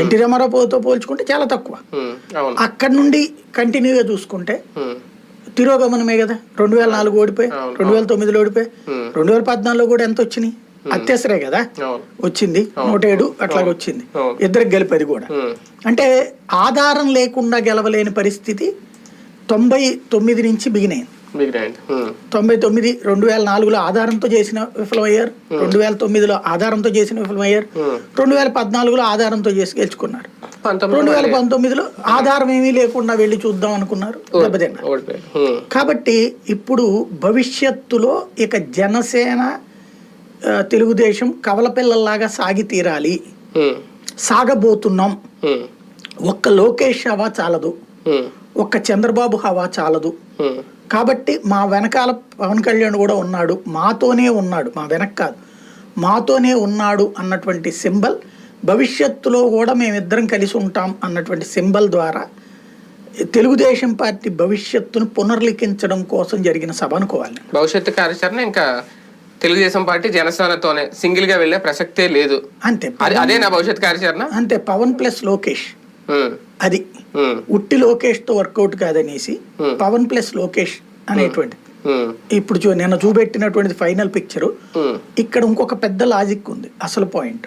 NT రామారావుతో పోల్చుకుంటే చాలా తక్కువ. అక్కడి నుండి కంటిన్యూగా చూసుకుంటే తిరోగమనమే కదా. రెండు వేల నాలుగు ఓడిపోయి. రెండు వేల తొమ్మిదిలో ఓడిపోయి రెండు వేల పద్నాలుగులో కూడా ఎంత వచ్చినాయి అత్యవసరే కదా. వచ్చింది. నూట ఏడు అట్లాగ వచ్చింది. ఇద్దరికి గెలిపేది కూడా. అంటే ఆధారం లేకుండా గెలవలేని పరిస్థితి తొంభై తొమ్మిది నుంచి బిగినైంది తొంభై తొమ్మిది రెండు వేల నాలుగులో ఆధారంతో చేసిన విఫలమయ్యారు. రెండు వేల తొమ్మిదిలో ఆధారంతో చేసిన విఫలమయ్యారు. రెండు వేల పద్నాలుగులో ఆధారంతో చేసి గెలుచుకున్నారు. రెండు వేల పంతొమ్మిదిలో ఆధారం ఏమీ లేకుండా వెళ్ళి చూద్దాం అనుకున్నారు. దెబ్బతిన్నారు. కాబట్టి ఇప్పుడు భవిష్యత్తులో ఇక జనసేన తెలుగుదేశం కవల పిల్లల్లాగా సాగి తీరాలి. సాగబోతున్నాం. ఒక్క లోకేష్ హవా చాలదు. ఒక్క చంద్రబాబు హవా చాలదు. కాబట్టి మా వెనకాల పవన్ కళ్యాణ్ కూడా ఉన్నాడు. మాతోనే ఉన్నాడు. మా వెనక కాదు. మాతోనే ఉన్నాడు అన్నటువంటి సింబల్ భవిష్యత్తులో కూడా మేమిద్దరం కలిసి ఉంటాం అన్నటువంటి సింబల్ ద్వారా తెలుగుదేశం పార్టీ భవిష్యత్తును పునర్లిఖించడం కోసం జరిగిన సభ అనుకోవాలి. భవిష్యత్తు కార్యాచరణ ఇంకా తెలుగుదేశం పార్టీ జనసేనతోనే సింగిల్గా వెళ్ళే ప్రసక్తే లేదు. అంతే. అది నా భవిష్యత్ కార్యాచరణ? అంతే. పవన్ ప్లస్ లోకేష్. అది ఉట్టి లోకేష్తో వర్కౌట్ కాదనేసి. పవన్ ప్లస్ లోకేష్ అనేటువంటి ఇప్పుడు చూ నిన్న చూపెట్టినటువంటి ఫైనల్ పిక్చరు. ఇక్కడ ఇంకొక పెద్ద లాజిక్ ఉంది. అసలు పాయింట్.